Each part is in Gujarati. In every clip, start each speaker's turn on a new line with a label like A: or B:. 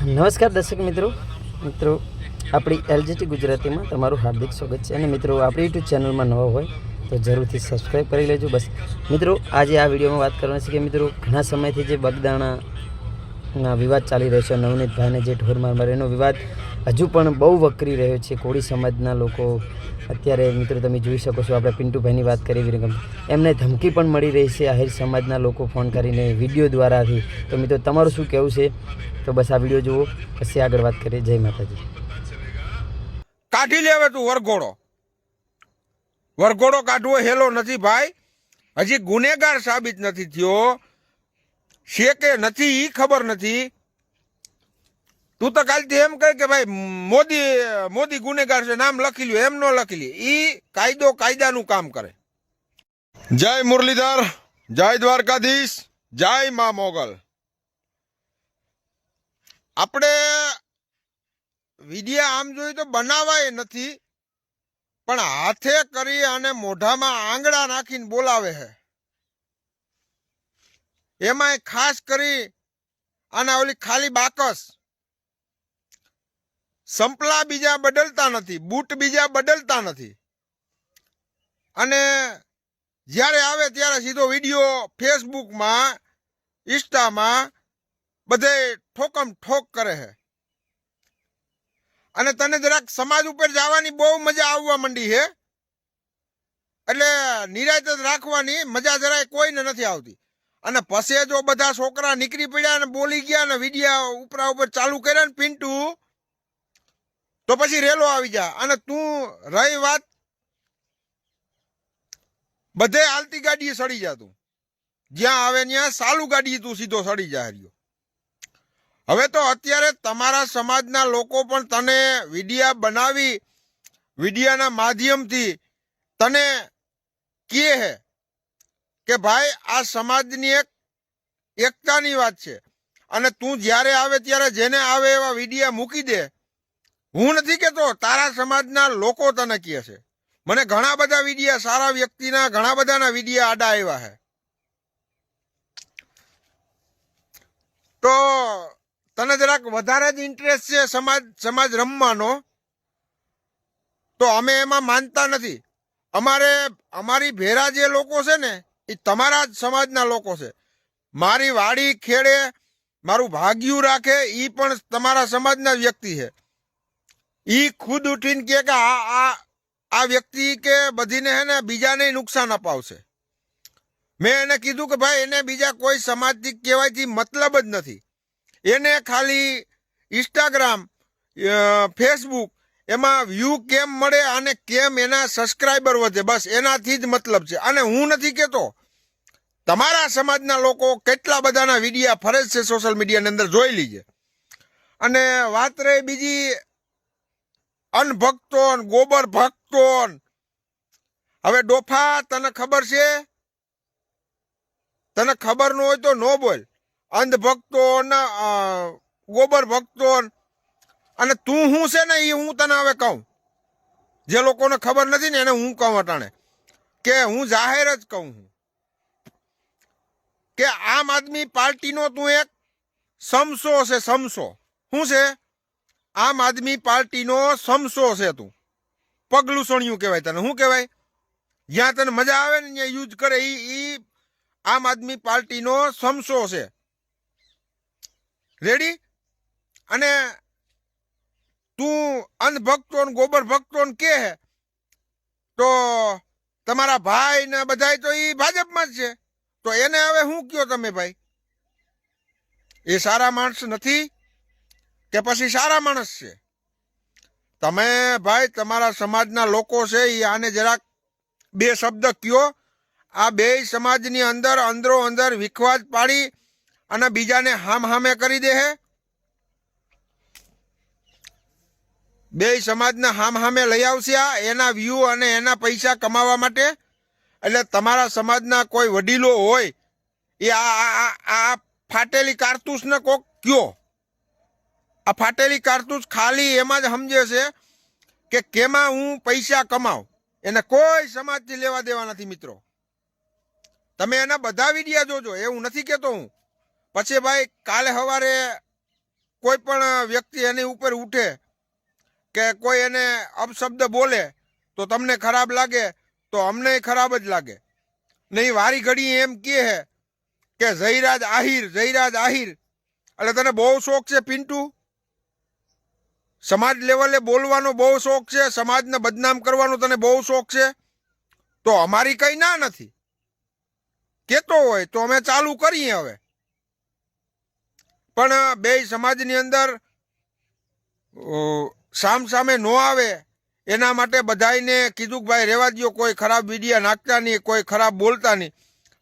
A: નમસ્કાર દર્શક મિત્રો. મિત્રો, આપણી એલજીટી ગુજરાતીમાં તમારું હાર્દિક સ્વાગત છે. અને મિત્રો, આપણી યુટ્યુબ ચેનલમાં નવા હોય તો જરૂરથી સબસ્ક્રાઈબ કરી લેજો. બસ. મિત્રો, આજે આ વિડીયોમાં વાત કરવાની છે કે, મિત્રો, ઘણા સમયથી જે બગદાણાના વિવાદ ચાલી રહ્યો છે, નવનીતભાઈને જે ઢોરમાર મારે એનો વિવાદ હજુ પણ બહુ વકરી રહ્યો છે કોળી સમાજના લોકો. અત્યારે મિત્રો તમે જોઈ શકો છો, આપણે પિન્ટુભાઈની વાત કરી વિરંગમ. એમને ધમકી પણ મળી રહી છે આહિર સમાજના લોકો ફોન કરીને વીડિયો દ્વારાથી. તો મિત્રો, તમારું શું કહેવું છે? તો બસ આ વીડિયો જુઓ, પછી આગળ વાત કરીએ. જય માતાજી.
B: કાઢી લેવે તું વરઘોડો. વરઘોડો કાઢવો હેલો નથી ભાઈ. હજી ગુનેગાર સાબિત નથી થયો. છે કે નથી એ ખબર નથી. તું તો કાલથી એમ કહે કે ભાઈ, મોદી મોદી ગુનેગાર છે, નામ લખી લ્યો, એમ ન લખી લે. ઈ કાયદો કાયદાનું કામ કરે. જય મુરલીધર, જય દ્વારકાધીશ, જય મા મોગલ. આપણે વિડિયા આમ જોઈએ તો બનાવાય નથી, પણ હાથે કરી અને મોઢામાં આંગળા નાખીને બોલાવે છે. એમાંય ખાસ કરી આના ઓલી ખાલી બાકસ સંપલા બીજા બદલતા નથી, બૂટ બીજા બદલતા નથી. અને જ્યારે આવે ત્યારે સીધો વીડિયો ફેસબુકમાં, ઇન્સ્ટામાં બધે ઠોકમ ઠોક કરે છે. અને તને જરાક સમાજ ઉપર જવાની બહુ મજા આવવા માંડી છે. એટલે નિરાયત જ રાખવાની મજા જરાય કોઈને નથી આવતી. અને પછી જો બધા છોકરા નીકળી પડ્યા અને બોલી ગયા ને વિડીયા ઉપરા ઉપર ચાલુ કર્યા ને પિન્ટુ તો પછી રેલો આવી જા. અને તું રહી વાત, બધે હાલતી ગાડીએ સડી જા તું. જ્યાં આવે ત્યાં સાલું ગાડીએ તું સીધો સડી જા હર્યો. હવે તો અત્યારે તમારા સમાજના લોકો પણ તને વિડિયા બનાવી, વિડિયાના માધ્યમથી તને કહે હે કે ભાઈ, આ સમાજની એક એકતાની વાત છે. અને તું જ્યારે આવે ત્યારે જેને આવે એવા વિડિયા મૂકી દે હું નથી કેતો તારા સમાજના લોકો તને કહે છે. મને ઘણા બધા વિડિયા, સારા વ્યક્તિના ઘણા બધાના વિડિયા આડા આવ્યા છે. તો તને જરાક વધારે જ ઇન્ટરેસ્ટ છે સમાજ સમાજ રમવાનો? તો અમે એમાં માનતા નથી. અમારે, અમારી ભેરા જે લોકો છે ને, એ તમારા જ સમાજના લોકો છે. મારી વાડી ખેડે, મારું ભાગ્યું રાખે એ પણ તમારા સમાજના વ્યક્તિ છે. એ ખુદ ઉઠીને કે આ આ વ્યક્તિ કે બધીને હે ને બીજાને નુકસાન અપાવશે. મેં એને કીધું કે ભાઈ, એને બીજા કોઈ સમાજથી કહેવાયથી મતલબ જ નથી. એને ખાલી ઇન્સ્ટાગ્રામ ફેસબુક એમાં વ્યૂ કેમ મળે અને કેમ એના સબસ્ક્રાઈબર વધે, બસ એનાથી જ મતલબ છે. અને હું નથી કહેતો, તમારા સમાજના લોકો કેટલા બધાના વિડીયા ફરજ છે સોશિયલ મીડિયાની અંદર, જોઈ લીજે. અને વાત રહી બીજી અનભક્તો ગોબર ભક્તો હવે ડોફા, તને ખબર છે? તને ખબર ન હોય તો નો બોલ. અંધ ભક્તો ને ગોબર ભક્તો, અને. તું હું છે ને એ હું તને હવે કહું. જે લોકોને ખબર નથી ને એને હું કહું અટાણે. કે હું જાહેર જ કહું છું કે આમ આદમી પાર્ટીનો તું એક સમસો છે, સમસો. શું છે? આમ આદમી પાર્ટીનો સમસો છે તું. પગલું સણિયું કહેવાય તને. શું કહેવાય? જ્યાં તને મજા આવે ને ત્યાં યુઝ કરે એ આમ આદમી પાર્ટીનો સમસો છે. રેડી અને તું અંધભક્તો ને ગોબર ભક્તો ને કે તો તમારા ભાઈ ને બધાય તો એ ભાજપમાં જ છે. તો એને હવે શું કયો તમે ભાઈ? એ સારા માણસ નથી. કે પછી સારા માણસ છે? તમે ભાઈ, તમારા સમાજના લોકો છે એ આને જરાક બે શબ્દ કયો? આ બે સમાજની અંદર અંદરો અંદર વિખવાદ પાડી અને બીજાને હામ હામે કરી દે હે? બે સમાજને હામ હામે લઈ આવશે આ, એના વ્યૂ અને એના પૈસા કમાવા માટે? એટલે તમારા સમાજના કોઈ વડીલો હોય એ આ, આ- ફાટેલી કારતૂસને કોક કયો? આ ફાટેલી કારતૂસ ખાલી એમાં જ સમજે છે કે કેમાં હું પૈસા કમાઉં. એને કોઈ સમાજથી લેવા દેવા નથી, મિત્રો. તમે એના બધા વિડીયા જોજો, એવું નથી કહેતો હું. પછી ભાઈ, કાલે સવારે કોઈ પણ વ્યક્તિ એની ઉપર ઉઠે કે કોઈ એને અપશબ્દ બોલે તો તમને ખરાબ લાગે, તો અમને ખરાબ જ લાગે. નહીં, વારી ઘડી એમ કહે કે જયરાજ આહિર જયરાજ આહિર. એટલે તને બહુ શોખ છે, પિન્ટુ? સમાજ લેવલે બોલવાનો બહુ શોખ છે, સમાજને બદનામ કરવાનો તને બહુ શોખ છે? તો અમારી કઈ ના નથી. કેતો હોય તો અમે ચાલુ કરીએ હવે. પણ બે સમાજની અંદર સામ સામે નો આવે, એના માટે બધાયને કીધું કે ભાઈ રેવા દ્યો, કોઈ ખરાબ વિડિયા નાખતા નહીં, કોઈ ખરાબ બોલતા નહીં.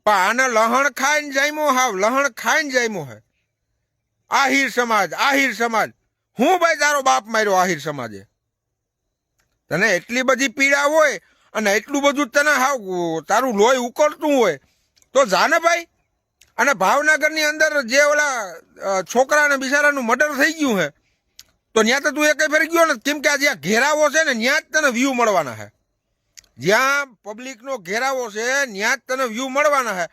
B: પણ આને લહણ ખાઈને જામ્યો હાવ, લહણ ખાઈને જામ્યો હે. આહિર સમાજ આહિર સમાજ. હું ભાઈ તારો બાપ માર્યો આહિર સમાજે? તને એટલી બધી પીડા હોય અને એટલું બધું તને હાવ તારું લોહી ઉકળતું હોય, તો જાને ભાઈ? અને ભાવનગરની અંદર જે ઓલા છોકરાને બિચારાનું મર્ડર થઈ ગયું હે, તો ત્યાં તો તું એક ફેર ગયો ને કેમ કે આ જ્યાં ઘેરાવો છે ને ત્યાં જ તને વ્યૂ મળવાના છે જ્યાં પબ્લિકનો ઘેરાવો છે ત્યાં જ તને વ્યૂ મળવાના છે